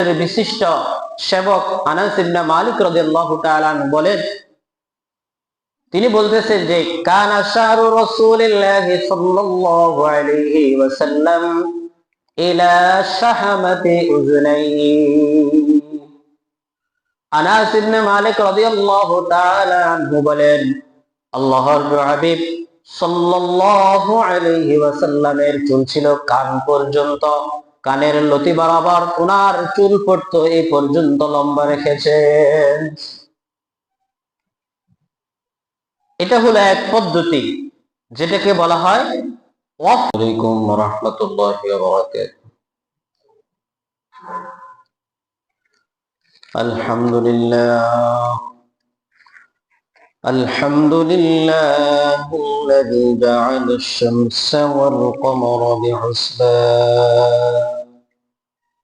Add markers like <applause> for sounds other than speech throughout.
বিশিষ্ট সেবক আনাস মালিক রাদিয়াল্লাহু তাআলা বলেন, তিনি বলতেছেন যে, কানা সাল্লাল্লাহু আলাইহি ইলা শাহামাতি উযনাইহি আনাস ইবনে মালিক রাদিয়াল্লাহু তাআলা বলেন, আল্লাহর হাবিব সাল্লাল্লাহু আলাইহি চুল ছিল কান পর্যন্ত। কানের লতি বরাবর ওনার চুল পড়তো এই পর্যন্ত লম্বা রেখেছেন এটা হলো এক পদ্ধতি যেটাকে বলা হয় ওয়ালাইকুম রহমতুল্লাহ আলহামদুলিল্লাহ الحمد لله الذي جعل الشمس والقمر بحسبان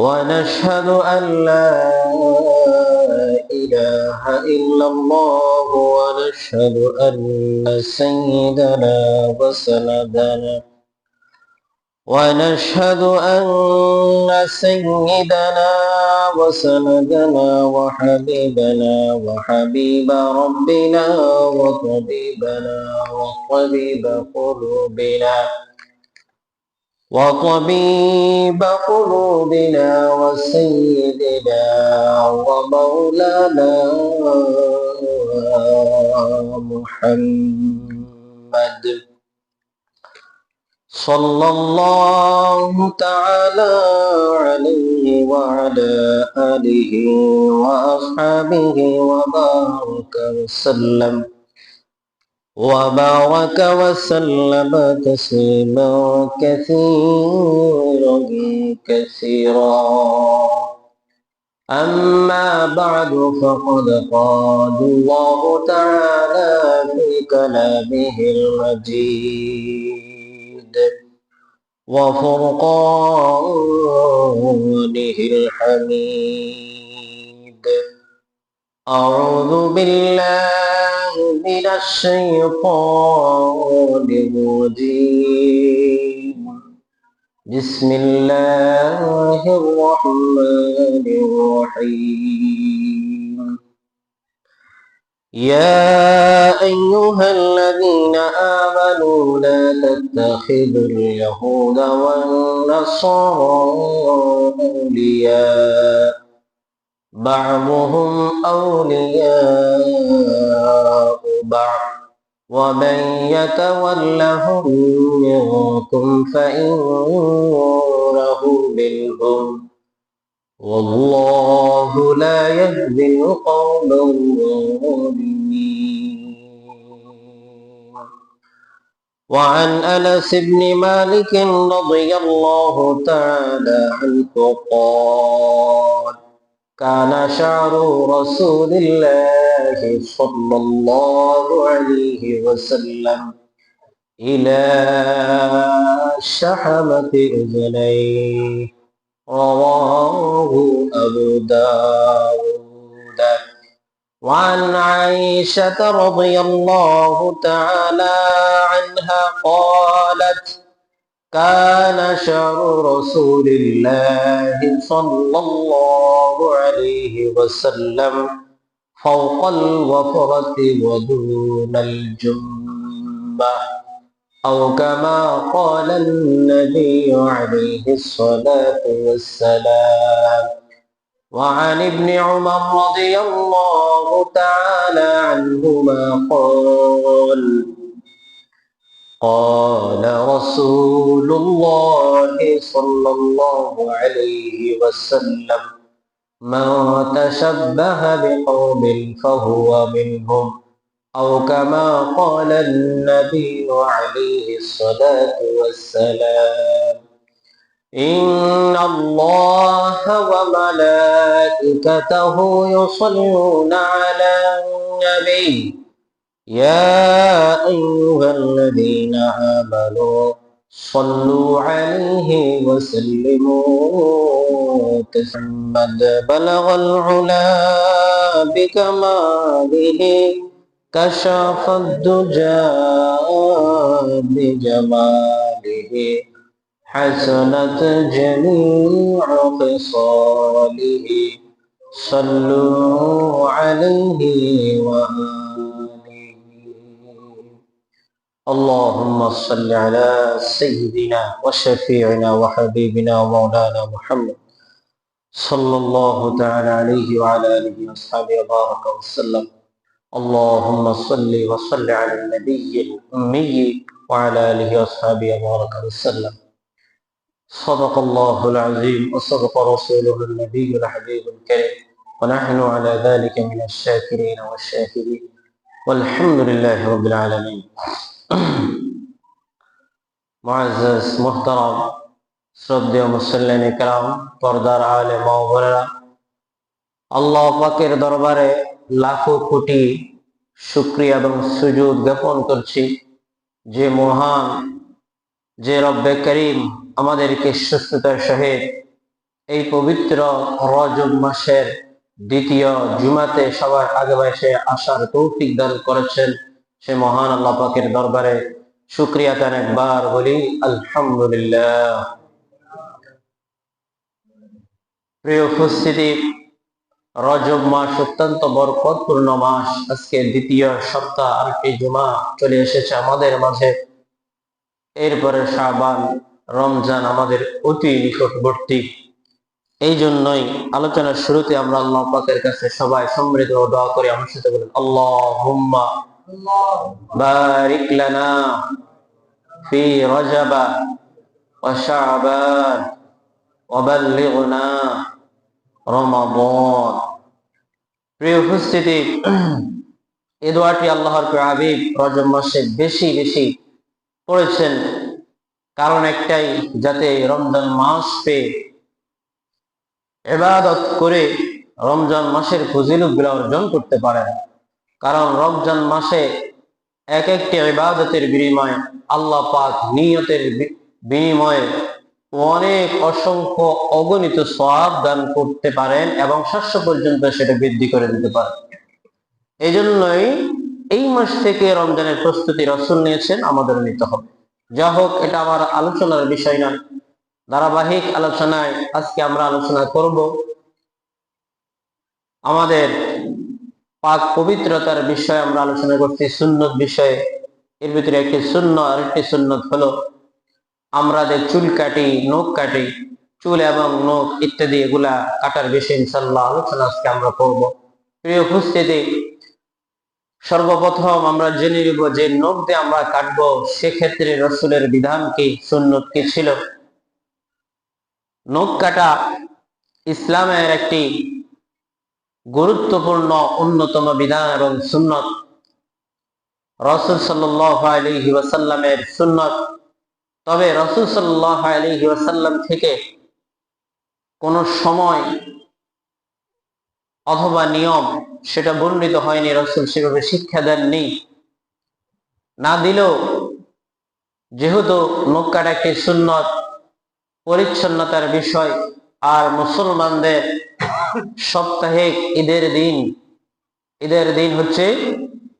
ونشهد أن لا إله إلا الله ونشهد أن سيدنا وسندنا ونشهد أن سيدنا وسندنا وحبيبنا وحبيب ربنا وطبيبنا وطبيب قلوبنا وطبيب قلوبنا وسيدنا ومولانا محمد. صلى الله تعالى عليه وعلى آله وأصحابه وبارك وسلم. وبارك وسلم تسليما كثيرا كثيرا. أما بعد فقد قال الله تعالى في كلامه المجيد وفرقانه الحميد. أعوذ بالله من الشيطان الرجيم. بسم الله الرحمن الرحيم. يا أيها الذين آمنوا لا تتخذوا اليهود والنصارى أولياء. بعضهم أولياء بعض. ومن يتولهم منكم فإنه منهم. والله لا يهدي القوم الظالمين وعن أنس بن مالك رضي الله تعالى عنه قال كان شعر رسول الله صلى الله عليه وسلم إلى شحمة أذنيه رواه أبو داود. وعن عائشة رضي الله تعالى عنها قالت كان شعر رسول الله صلى الله عليه وسلم فوق الوفرة ودون الجمة أو كما قال النبي عليه الصلاة والسلام. وعن ابن عمر رضي الله تعالى عنهما قال قال رسول الله صلى الله عليه وسلم من تشبه بقوم فهو منهم أو كما قال النبي عليه الصلاة والسلام إن الله وملائكته يصلون على النبي يا أيها الذين آمنوا صلوا عليه وسلموا محمد بلغ العلا بكماله كشف الدجى بجماله. حسنت جميع خصاله. صلوا عليه وآله اللهم صل على سيدنا وشفيعنا وحبيبنا ومولانا محمد صلى الله تعالى عليه وعلى آله وأصحابه وبارك وسلم. اللهم صل وصل على النبي الأمي وعلى آله وأصحابه وبارك وسلم. صدق الله العظيم وصدق رسوله النبي الحبيب الكريم. ونحن على ذلك من الشاكرين والشاكرين. والحمد لله رب العالمين. <clears throat> মহাজ মোহতারম শ্রদ্ধেয় মুসল্লেন ইকরাম পর্দার আলে মহবরেরা, আল্লাহ পাকের দরবারে লাখো কোটি শুক্রিয়া এবং সুযোগ জ্ঞাপন করছি। যে মহান, যে রব্বে করিম আমাদেরকে সুস্থতার সহিত এই পবিত্র রজব মাসের দ্বিতীয় জুমাতে সবার আগে বাসে আসার তৌফিক দান করেছেন। সে মহান আল্লাহ পাকের দরবারে শুক্রিয়া তার একবার বলি, আলহামদুলিল্লাহ। প্রিয় উপস্থিতি, রজব মাস অত্যন্ত বরকতপূর্ণ মাস। আজকে দ্বিতীয় সপ্তাহ আরেকটি জুমা চলে এসেছে আমাদের মাঝে। এরপরে শাবান, রমজান আমাদের অতি নিকটবর্তী। এই জন্যই আলোচনার শুরুতে আমরা আল্লাহ পাকের কাছে সবাই সমৃদ্ধ দোয়া করি। আমার সাথে বলেন আল্লাহ হুম্মা ফি রজাবা ওয়া শাবান ওয়া বাল্লিগনা রমাদান। প্রিয় উপস্থিতি, <clears throat> এই দোয়াটি আল্লাহর হাবিব রজব মাসে বেশি বেশি পড়েছেন। কারণ একটাই, যাতে রমজান মাস পেয়ে এবাদত করে রমজান মাসের ফজিলতগুলা অর্জন করতে পারেন। কারণ রমজান মাসে এক একটি ইবাদতের বিনিময়ে আল্লাহ পাক নিয়তের বিনিময়ে অনেক অসংখ্য অগণিত সব দান করতে পারেন এবং শস্য পর্যন্ত সেটা বৃদ্ধি করে দিতে পারেন। এই জন্যই এই মাস থেকে রমজানের প্রস্তুতি রসুল নিয়েছেন, আমাদের নিতে হবে। যা হোক, এটা আমার আলোচনার বিষয় না। ধারাবাহিক আলোচনায় আজকে আমরা আলোচনা করব আমাদের পাক পবিত্রতার বিষয়ে আমরা আলোচনা করছি, সুন্নত বিষয়ে। এর ভিতরে একটি শূন্য আর একটি সুন্নত হলো আমরা যে চুল কাটি, নখ কাটি, চুল এবং নখ ইত্যাদি এগুলা কাটার বিষয়ে ইনশাল্লাহ আলোচনা আজকে আমরা করব। প্রিয় উপস্থিতি, সর্বপ্রথম আমরা জেনে নিব যে নখ দিয়ে আমরা কাটবো সেক্ষেত্রে রসুলের বিধান কি, সুন্নত কি ছিল? নখ কাটা ইসলামের একটি গুরুত্বপূর্ণ অন্যতম বিধান এবং সুন্নত। রসুল সাল্লাহ ওয়াসাল্লামের সুন্নত। তবে রসুল সাল্লাহ আলহি ওয়াসাল্লাম থেকে কোন সময় অথবা নিয়ম সেটা বর্ণিত হয়নি, রসুল সেভাবে শিক্ষা দেননি। না দিলেও যেহেতু নৌকার একটি সুন্নত, পরিচ্ছন্নতার বিষয়, আর মুসলমানদের সাপ্তাহিক ঈদের দিন ঈদের দিন হচ্ছে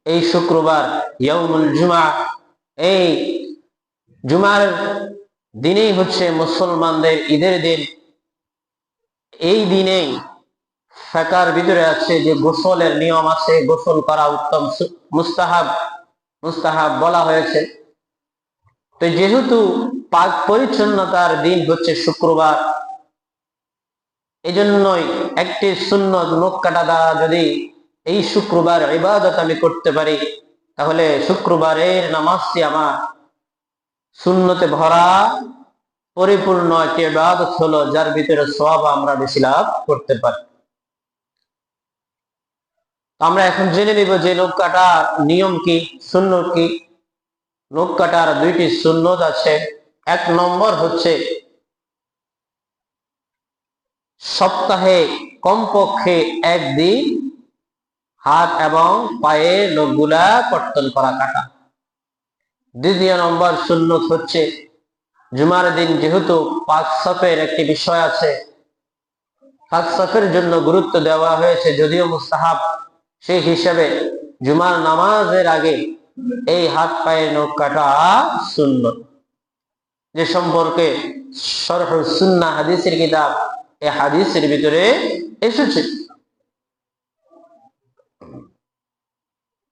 এই শুক্রবার ইয়মুল জুমা। এই জুমার দিনেই হচ্ছে মুসলমানদের ঈদের দিন। এই দিনেই ফেকার ভিতরে আছে যে গোসলের নিয়ম আছে, গোসল করা উত্তম মুস্তাহাব। মুস্তাহাব বলা হয়েছে। তো যেহেতু পাক পরিচ্ছন্নতার দিন হচ্ছে শুক্রবার এজন্যই একটি শূন্য নখ কাটা দ্বারা যদি এই শুক্রবার ইবাদত আমি করতে পারি, তাহলে শুক্রবারের নামাজটি আমার শূন্যতে ভরা, পরিপূর্ণ একটি ইবাদত হলো, যার ভিতরে সব আমরা বেশি লাভ করতে পারি। আমরা এখন জেনে নিব যে নখ কাটার নিয়ম কি শূন্য কি। নখ কাটার দুইটি সুন্নত আছে। এক নম্বর হচ্ছে সপ্তাহে কমপক্ষে একদিন হাত এবং পায়ে নখগুলা কর্তন করা কাটা। দ্বিতীয় নম্বর সুন্নত হচ্ছে, জুমার দিন যেহেতু পাঁচ সফের একটি বিষয় আছে পাঁচ সফের জন্য গুরুত্ব দেওয়া হয়েছে যদিও মুস্তাহাব সেই হিসাবে জুমার নামাজের আগে এই হাত পায়ে নখ কাটা সুন্নত। যে সম্পর্কে সরহ সুন্না হাদিসের কিতাব হাদিসের ভিতরে এসেছে।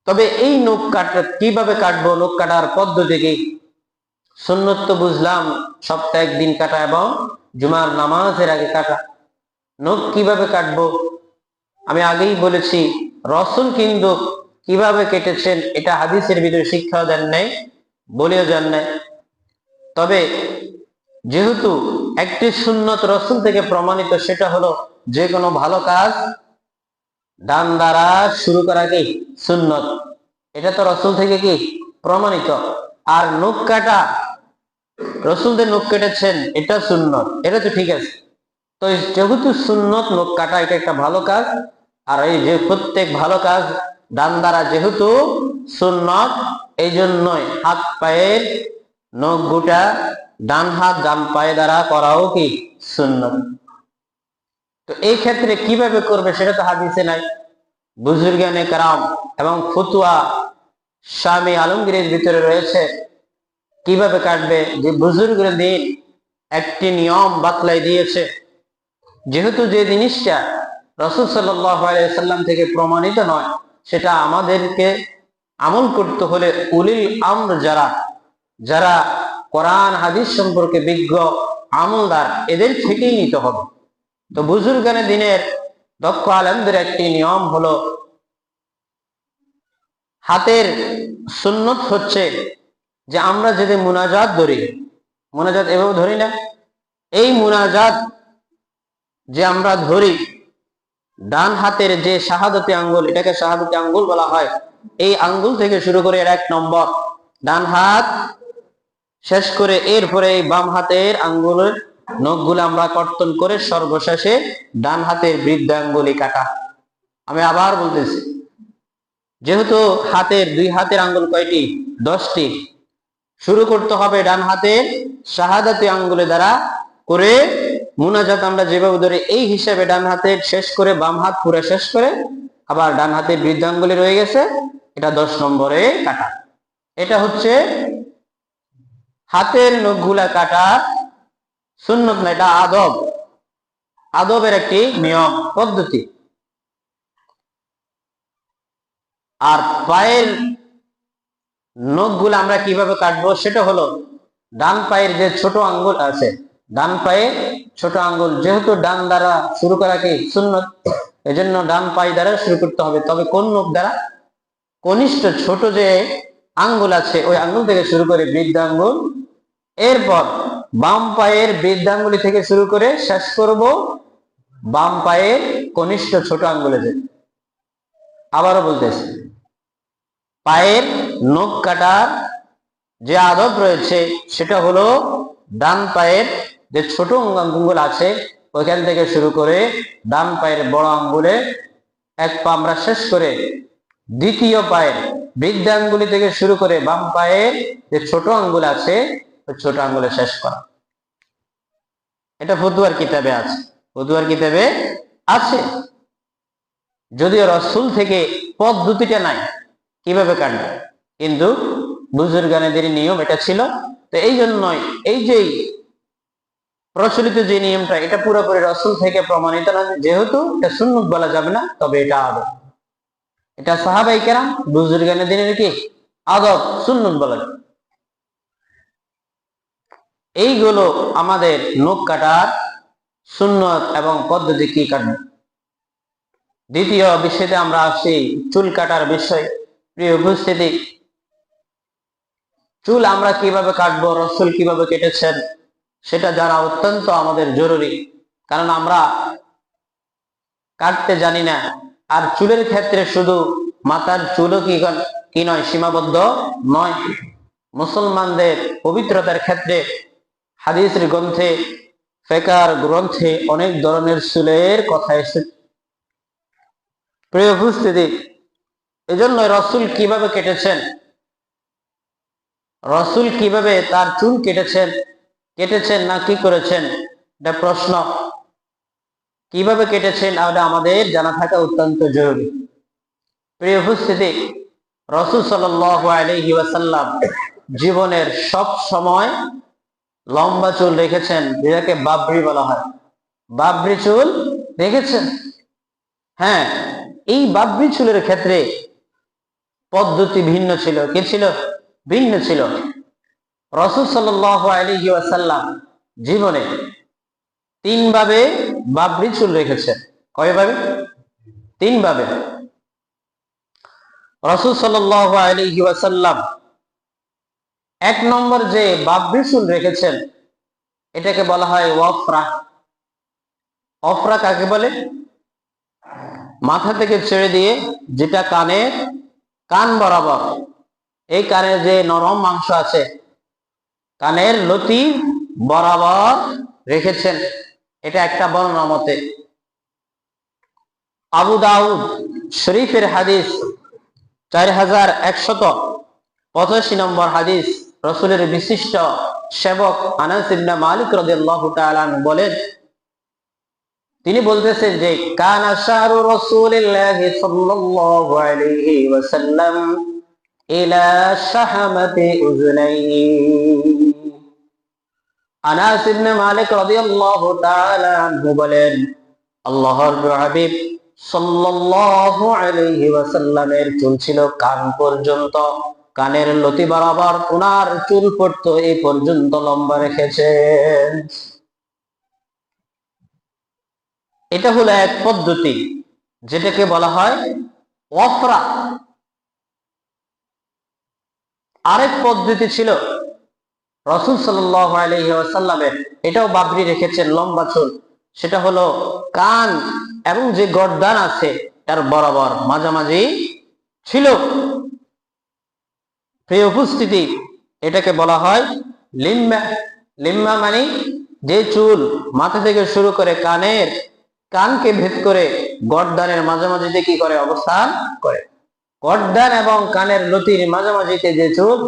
তবে এই নখ কাটা কীভাবে কাটবো নখ কাটার পদ্ধতি কি? সুন্নত তো বুঝলাম, সপ্তাহে একদিন কাটা এবং জুমার নামাজের আগে কাটা। নখ কীভাবে কাটবো? আমি আগেই বলেছি, রসুল কিন্তু কীভাবে কেটেছেন, এটা হাদিসের ভিতরে শিক্ষাও দেন নাই, বলেও যান নাই। তবে যেহেতু একটি সুন্নত রসুল থেকে প্রমাণিত, সেটা হলো যে কোনো ভালো কাজ ডান দ্বারা শুরু করা কি? সুন্নত। এটা তো রসুল থেকে কি? প্রমাণিত। আর নখ কাটা রসুলদের নখ কেটেছেন, এটা সুন্নত। এটা তো ঠিক আছে। তো যেহেতু সুন্নত, নখ কাটা, এটা একটা ভালো কাজ। আর এই যে প্রত্যেক ভালো কাজ ডান দ্বারা যেহেতু সুন্নত এই জন্যই হাত পায়ের নখ গোটা ডান হাত, ডান পায়ে দ্বারা করাও কি সুন্নত? তো এই ক্ষেত্রে কীভাবে করবে সেটা তো হাদিসে নাই। বুজুর্গানে কারাম এবং ফতুয়া স্বামী আলমগীরের ভিতরে রয়েছে। কীভাবে কাটবে? যে বুজুর্গের দিন একটি নিয়ম বাতলাই দিয়েছে। যেহেতু যে জিনিসটা রসুল সাল্লাম থেকে প্রমাণিত নয়, সেটা আমাদেরকে আমল করতে হলে উলিল আমর যারা যারা কোরআন, হাদিস সম্পর্কে বিজ্ঞ, আমলদার, এদের থেকেই নিতে হবে। তো বুজুর্গানে দিনের দক্ষ আলমদের একটি নিয়ম হলো, হাতের সুন্নত হচ্ছে যে আমরা যদি মুনাজাত ধরি, মুনাজাত এভাবে ধরি না, এই মুনাজাত যে আমরা ধরি, ডান হাতের যে শাহাদতি আঙ্গুল, এটাকে শাহাদতি আঙ্গুল বলা হয়, এই আঙ্গুল থেকে শুরু করে এর এক নম্বর, ডান হাত শেষ করে এরপরে এই বাম হাতের আঙ্গুলের নখগুলো আমরা কর্তন করে সর্বশেষে ডান হাতের বৃদ্ধাঙ্গুলি কাটা। আমি আবার বলতেছি, যেহেতু হাতের দুই হাতের আঙ্গুল কয়টি? দশটি। শুরু করতে হবে ডান হাতের শাহাদাতি আঙ্গুলে দ্বারা করে মুনাজাত আমরা যেভাবে ধরে, এই হিসাবে ডান হাতের শেষ করে বাম হাত পুরো শেষ করে আবার ডান হাতের বৃদ্ধাঙ্গুলি রয়ে গেছে। এটা দশ নম্বরে কাটা। এটা হচ্ছে হাতের নখগুলা কাটা সুন্নত না, এটা আদব। আদবের একটি নিয়ম, পদ্ধতি। আর পায়ের নখগুলো আমরা কীভাবে কাটবো, সেটা হলো ডান পায়ের যে ছোট আঙ্গুল আছে, ডান পায়ে ছোট আঙ্গুল, যেহেতু ডান দ্বারা শুরু করা কি সুন্নত, এজন্য ডান পায়ে দ্বারা শুরু করতে হবে। তবে কোন নখ দ্বারা? কনিষ্ঠ ছোট যে আঙ্গুল আছে, ওই আঙ্গুল থেকে শুরু করে বৃদ্ধাঙ্গুল এরপর বাম পায়ের বৃদ্ধাঙ্গুলি থেকে শুরু করে শেষ করব বাম পায়ের কনিষ্ঠ ছোট আঙ্গুলে যে আবারও বলতেছি, পায়ের নখ কাটার যে আদব রয়েছে, সেটা হলো ডান পায়ের যে ছোট আঙ্গুল আছে, ওইখান থেকে শুরু করে ডান পায়ের বড় আঙ্গুলে এক পা আমরা শেষ করে দ্বিতীয় পায়ের বৃদ্ধাঙ্গুলি থেকে শুরু করে বাম পায়ের যে ছোট আঙ্গুল আছে ছোট আঙ্গুলে শেষ করা। এটা ফতুয়ার কিতাবে আছে। ফতুয়ার কিতাবে আছে। যদিও রসুল থেকে পদ্ধতিটা নাই, কীভাবে কাটবে? কিন্তু বুজুর্গানেদের নিয়ম এটা ছিল। তো এই জন্যই এই যে প্রচলিত যে নিয়মটা, এটা পুরোপুরি রসুল থেকে প্রমাণিত না। যেহেতু এটা সুন্নত বলা যাবে না, তবে এটা আদব। এটা সাহাবাই কেরাম বুজুর্গানের দিনের কি? আদব, সুন্নত বলা যায় এইগুলো আমাদের নখ কাটার সুন্নত এবং পদ্ধতি কি কাটবে? দ্বিতীয় বিষয়তে আমরা আসি চুল কাটার বিষয়। প্রিয় উপস্থিতি, চুল আমরা কীভাবে কাটবো, রসুল কীভাবে কেটেছেন, সেটা জানা অত্যন্ত আমাদের জরুরি। কারণ আমরা কাটতে জানি না। আর চুলের ক্ষেত্রে শুধু মাথার চুলও কি কি নয়, সীমাবদ্ধ নয়। মুসলমানদের পবিত্রতার ক্ষেত্রে হাদিসের গ্রন্থে, ফেকার গ্রন্থে অনেক ধরনের চুলের কথা এসেছে। প্রিয় উপস্থিতি এজন্য রসুল কীভাবে কেটেছেন? রসুল কীভাবে তার চুল কেটেছেন? কেটেছেন না কি করেছেন? এটা প্রশ্ন। কীভাবে কেটেছেন? এটা আমাদের জানা থাকা অত্যন্ত জরুরি। প্রিয় উপস্থিতি, রসুল সাল্লাহি ওয়াসাল্লাম জীবনের সব সময় লম্বা চুল রেখেছেন, যেটাকে বাবরি বলা হয়। বাবরি চুল রেখেছেন? হ্যাঁ এই বাবরি চুলের ক্ষেত্রে পদ্ধতি ভিন্ন ছিল। কি ছিল? ভিন্ন ছিল। রসুল সাল্লি ওয়াসাল্লাম জীবনে তিন ভাবে বাবরি চুল রেখেছেন। কয়ভাবে তিন ভাবে রসুল সাল্লি ওয়াসাল্লাম এক নম্বর যে বাবরি রেখেছেন, এটাকে বলা হয় ওয়ফরা। অফরা কাকে বলে? মাথা থেকে ছেড়ে দিয়ে যেটা কানে কান বরাবর, এই কানে যে নরম মাংস আছে, কানের লতি বরাবর রেখেছেন। এটা একটা বর্ণনা মতে। আবু দাউদ শরীফের হাদিস চার হাজার একশত পঁচাশি নম্বর হাদিস। রসুলের বিশিষ্ট সেবক আনাস ইবনে মালিক রাদিয়াল্লাহু বলেন, তিনি বলতেছেন যে আল্লাহর চুল ছিল কান পর্যন্ত। কানের লতি বরাবর ওনার চুল পড়তো, এই পর্যন্ত লম্বা রেখেছেন। এটা হলো এক পদ্ধতি, যেটাকে বলা হয় অফরা আরেক পদ্ধতি ছিল, রসুল সাল্লামের এটাও বাবরি রেখেছেন লম্বা চুল। সেটা হলো কান এবং যে গর্দান আছে, তার বরাবর মাঝামাঝি ছিল। প্রিয় উপস্থিতি, এটাকে বলা হয় লিম্বা লিম্বা মানে যে চুল মাথা থেকে শুরু করে কানের কানকে ভেদ করে গর্দানের মাঝামাঝিতে কি করে? অবস্থান করে। গর্দান এবং কানের লতির মাঝামাঝিতে যে চুল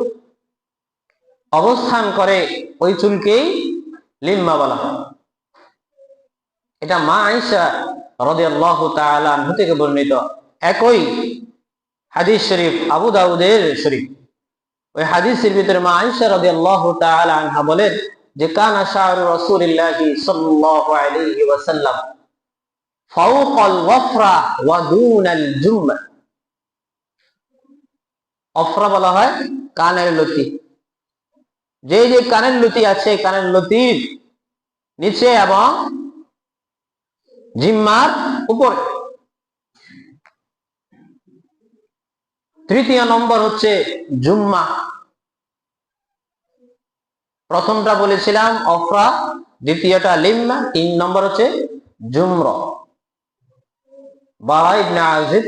অবস্থান করে, ওই চুলকেই লিম্বা বলা হয়। এটা মা আইসা তাআলা থেকে বর্ণিত। একই হাদিস শরীফ, আবু দাউদের শরীফ। ওই হাদিসের ভিতরে মা আইসা রাদিয়াল্লাহু তাআলা আনহা বলেন যে, কানা শাহরু রাসূলিল্লাহি সাল্লাল্লাহু আলাইহি ওয়াসাল্লাম ফাওকাল ওয়াফরা ওয়া দুনাল অফরা বলা হয় কানের লতি। যে যে কানের লতি আছে, কানের লতির নিচে এবং জিম্মার উপরে। তৃতীয় নম্বর হচ্ছে জুম্মা। প্রথমটা বলেছিলাম, অফরা, দ্বিতীয়টা লিম্মা, তিন নম্বর হচ্ছে জুমর।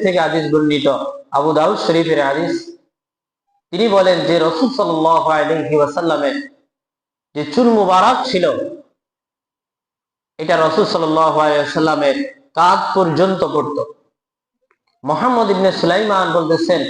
থেকে আদিস বর্ণিত, আবু দাউদ শরীফের আদিস তিনি বলেন যে রসুল সাল্লামের যে চুল মুবারক ছিল, এটা রসুল সাল্লামের কাজ পর্যন্ত পড়ত। মোহাম্মদ ইবনে সুলাইমান বলতেছেন